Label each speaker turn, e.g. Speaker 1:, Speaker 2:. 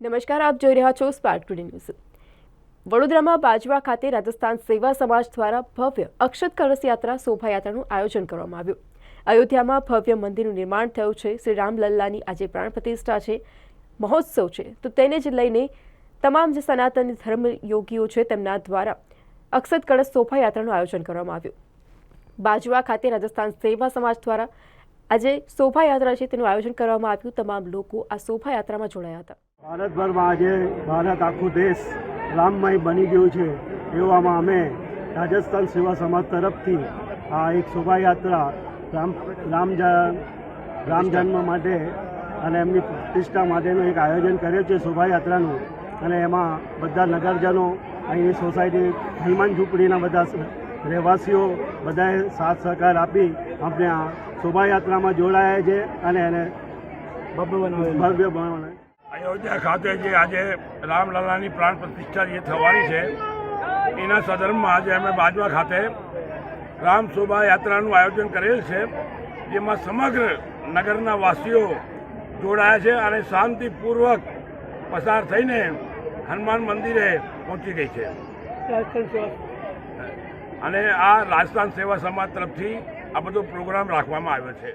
Speaker 1: નમસ્કાર, આપ જોઈ રહ્યા છો સ્પાર્ક ટુડે ન્યૂઝ વડોદરામાં બાજવા ખાતે રાજસ્થાન સેવા સમાજ દ્વારા ભવ્ય અક્ષત કળશ યાત્રા શોભાયાત્રાનું આયોજન કરવામાં આવ્યું. અયોધ્યામાં ભવ્ય મંદિરનું નિર્માણ થયું છે. શ્રી રામલલ્લાની આજે પ્રાણ પ્રતિષ્ઠા છે. મહોત્સવ છે. તો તેને જ લઈને તમામ જે સનાતન ધર્મ યોગીઓ છે, તેમના દ્વારા અક્ષત કળશ શોભાયાત્રાનું આયોજન કરવામાં આવ્યું. બાજવા ખાતે રાજસ્થાન સેવા સમાજ દ્વારા આજે શોભાયાત્રા છે. તેનું આયોજન કરવામાં આવ્યું. તમામ લોકો આ શોભાયાત્રામાં જોડાયા હતા.
Speaker 2: ભારતભરમાં આજે ભારત આખું દેશ રામમય બની ગયું છે એવામાં અમે રાજસ્થાન સેવા સમાજ તરફથી આ એક શોભાયાત્રા રામ રામ રામ જન્મ માટે અને એમની પ્રતિષ્ઠા માટેનું એક આયોજન કર્યું છે શોભાયાત્રાનું. અને એમાં બધા નગરજનો અહીંની સોસાયટી હનુમાન ઝૂંપડીના બધા રહેવાસીઓ બધાએ સાથ સહકાર આપી અમને આ શોભાયાત્રામાં જોડાયા છે અને એને ભવ્ય બનાવવાના
Speaker 3: અયોધ્યા ખાતે જે આજે રામલલાની પ્રાણ પ્રતિષ્ઠા જે થવાની છે, એના સંદર્ભમાં આજે અમે બાજવા ખાતે રામ શોભાયાત્રાનું આયોજન કરેલ છે, જેમાં સમગ્ર નગરના વાસીઓ જોડાયા છે અને શાંતિપૂર્વક પસાર થઈને હનુમાન મંદિરે પહોંચી ગઈ છે. અને આ રાજસ્થાન સેવા સમાજ તરફથી આ બધો પ્રોગ્રામ રાખવામાં આવ્યો છે.